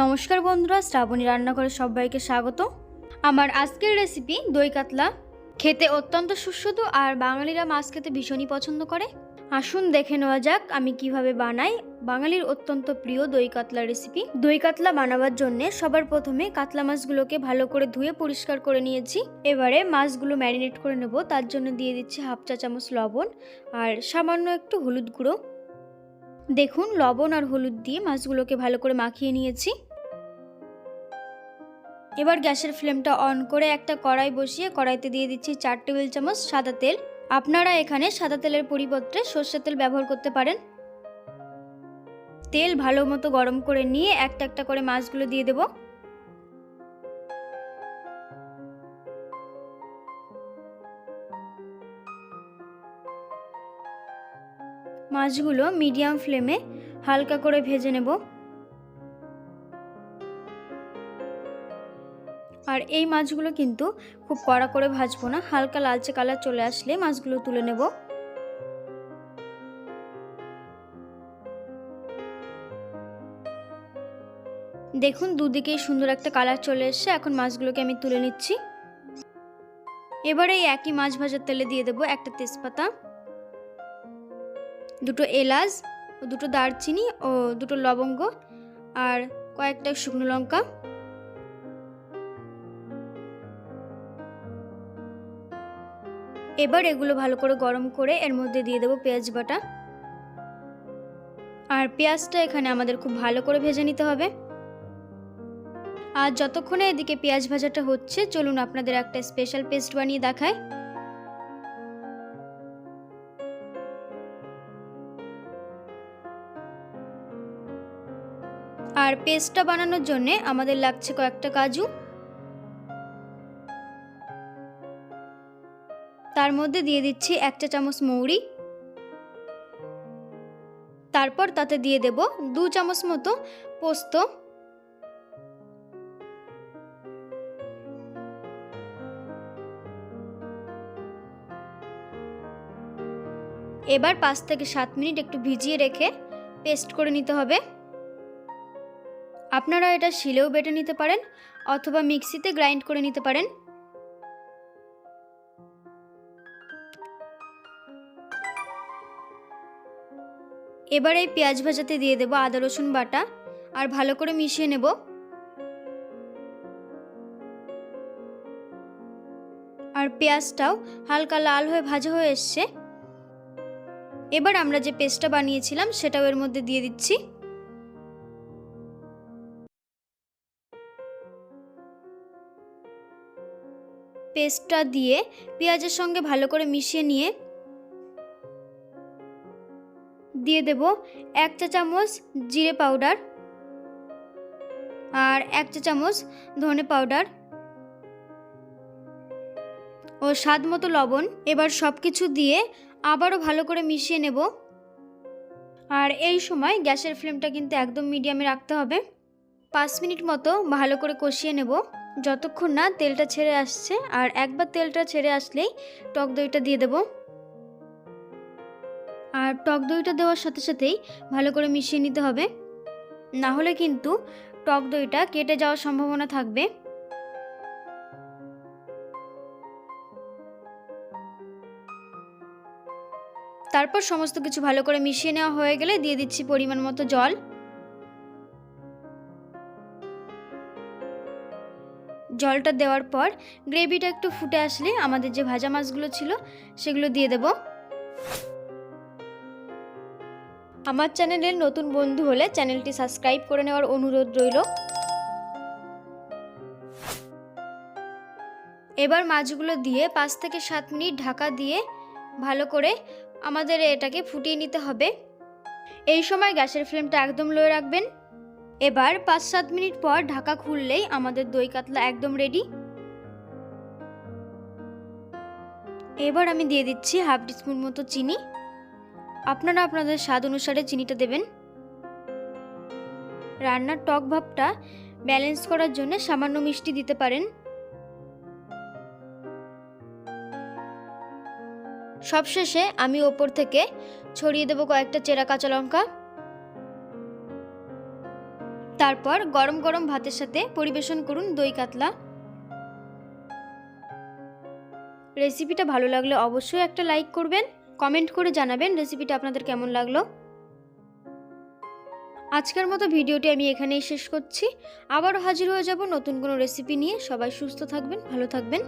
নমস্কার বন্ধুরা, শ্রাবণী রান্নাঘরে সবাইকে স্বাগত। আমার আজকের রেসিপি দই কাতলা। খেতে অত্যন্ত সুস্বাদু আর বাঙালিরা মাছ খেতে ভীষণই পছন্দ করে। আসুন দেখে নেওয়া যাক আমি কীভাবে বানাই। বাঙালির অত্যন্ত প্রিয় দই কাতলা রেসিপি দই কাতলা বানাবার জন্য সবার প্রথমে কাতলা মাছগুলোকে ভালো করে ধুয়ে পরিষ্কার করে নিয়েছি। এবারে মাছগুলো ম্যারিনেট করে নেব, তার জন্য দিয়ে দিচ্ছি হাফ চা চামচ লবণ আর সামান্য একটু হলুদ গুঁড়ো। দেখুন, লবণ আর হলুদ দিয়ে মাছগুলোকে ভালো করে মাখিয়ে নিয়েছি। এবার গ্যাসের ফ্লেমটা অন করে একটা কড়াই বসিয়ে কড়াইতে দিয়ে দিচ্ছি চার টেবিল চামচ সাদা তেল। আপনারা এখানে সাদা তেলের পরিবর্তে সর্ষের তেল ব্যবহার করতে পারেন। তেল ভালো মতো গরম করে নিয়ে একটা একটা করে মাছগুলো দিয়ে দেব। মাছগুলো মিডিয়াম ফ্লেমে হালকা করে ভেজে নেব। আর এই মাছগুলো কিন্তু খুব কড়া করে ভাজবো না, হালকা লালচে কালার চলে আসলে মাছগুলো তুলে নেব। দেখুন দুদিকেই সুন্দর একটা কালার চলে এসছে, এখন মাছগুলোকে আমি তুলে নিচ্ছি। এবারে এই একই মাছ ভাজার তেলে দিয়ে দেবো একটা তেজপাতা, দুটো এলাচ, দুটো দারচিনি ও দুটো লবঙ্গ আর কয়েকটা শুকনো লঙ্কা। এবার এগুলো ভালো করে গরম করে এর মধ্যে দিয়ে দেবো পেঁয়াজ বাটা। আর পেঁয়াজটা এখানে আমাদের খুব ভালো করে ভেজে নিতে হবে। আর যতক্ষণে এদিকে পেঁয়াজ ভাজাটা হচ্ছে, চলুন আপনাদের একটা স্পেশাল পেস্ট বানিয়ে দেখায় আর পেস্টটা বানানোর জন্যে আমাদের লাগছে কয়েকটা কাজু। তার মধ্যে দিয়ে দিচ্ছি এক চা চামচ মৌরি। তারপর তাতে দিয়ে দেব দু চামচ মতো পোস্ত। এবার পাঁচ থেকে সাত মিনিট একটু ভিজিয়ে রেখে পেস্ট করে নিতে হবে। আপনারা এটা শিলেও বেটে নিতে পারেন অথবা মিক্সিতে গ্রাইন্ড করে নিতে পারেন। এবার এই পেঁয়াজ ভাজাতে দিয়ে দেবো আদা, রসুন বাটা আর ভালো করে মিশিয়ে নেব। আর পেঁয়াজটাও হালকা লাল হয়ে ভাজা হয়ে এসছে। এবার আমরা যে পেস্টটা বানিয়েছিলাম সেটাও এর মধ্যে দিয়ে দিচ্ছি। পেস্টটা দিয়ে পেঁয়াজের সঙ্গে ভালো করে মিশিয়ে নিয়ে দিয়ে দেব এক চা চামচ জিরে পাউডার আর এক চা চামচ ধনে পাউডার ও স্বাদ মতো লবণ। এবার সব কিছু দিয়ে আবারও ভালো করে মিশিয়ে নেব। আর এই সময় গ্যাসের ফ্লেমটা কিন্তু একদম মিডিয়ামে রাখতে হবে। পাঁচ মিনিট মতো ভালো করে কষিয়ে নেব। যতক্ষণ না তেলটা ছেড়ে আসছে, আর একবার তেলটা ছেড়ে আসলেই টক দইটা দিয়ে দেবো। আর টক দইটা দেওয়ার সাথে সাথেই ভালো করে মিশিয়ে নিতে হবে। না হলে কিন্তু টক দইটা কেটে যাওয়ার সম্ভাবনা থাকবে। তারপর সমস্ত কিছু ভালো করে মিশিয়ে নেওয়া হয়ে গেলে দিয়ে দিচ্ছি পরিমাণ মতো জল। জলটা দেওয়ার পর গ্রেভিটা একটু ফুটে আসলে আমাদের যে ভাজা মাছগুলো ছিল সেগুলো দিয়ে দেবো। আমার চ্যানেলের নতুন বন্ধু হলে চ্যানেলটি সাবস্ক্রাইব করে নেওয়ার অনুরোধ রইল। এবার মাছগুলো দিয়ে পাঁচ থেকে সাত মিনিট ঢাকা দিয়ে ভালো করে আমাদের এটাকে ফুটিয়ে নিতে হবে। এই সময় গ্যাসের ফ্লেমটা একদম লো রাখবেন। এবার পাঁচ সাত মিনিট পর ঢাকা খুললেই আমাদের দই কাতলা একদম রেডি এবার আমি দিয়ে দিচ্ছি হাফ টিস্পুন মতো চিনি। আপনারা আপনাদের স্বাদ অনুসারে চিনিটা দেবেন। রান্নার টক ভাবটা ব্যালেন্স করার জন্য সামান্য মিষ্টি দিতে পারেন। সবশেষে আমি ওপর থেকে ছড়িয়ে দেবো কয়েকটা চেরা কাঁচা লঙ্কা। তারপর গরম গরম ভাতের সাথে পরিবেশন করুন দই কাতলা। রেসিপিটা ভালো লাগলে অবশ্যই একটা লাইক করবেন। কমেন্ট করে জানাবেন রেসিপিটা আপনাদের কেমন লাগল। আজকের মতো ভিডিওটি আমি এখানেই শেষ করছি। আবারও হাজির হয়ে যাব নতুন কোনো রেসিপি নিয়ে। সবাই সুস্থ থাকবেন, ভালো থাকবেন।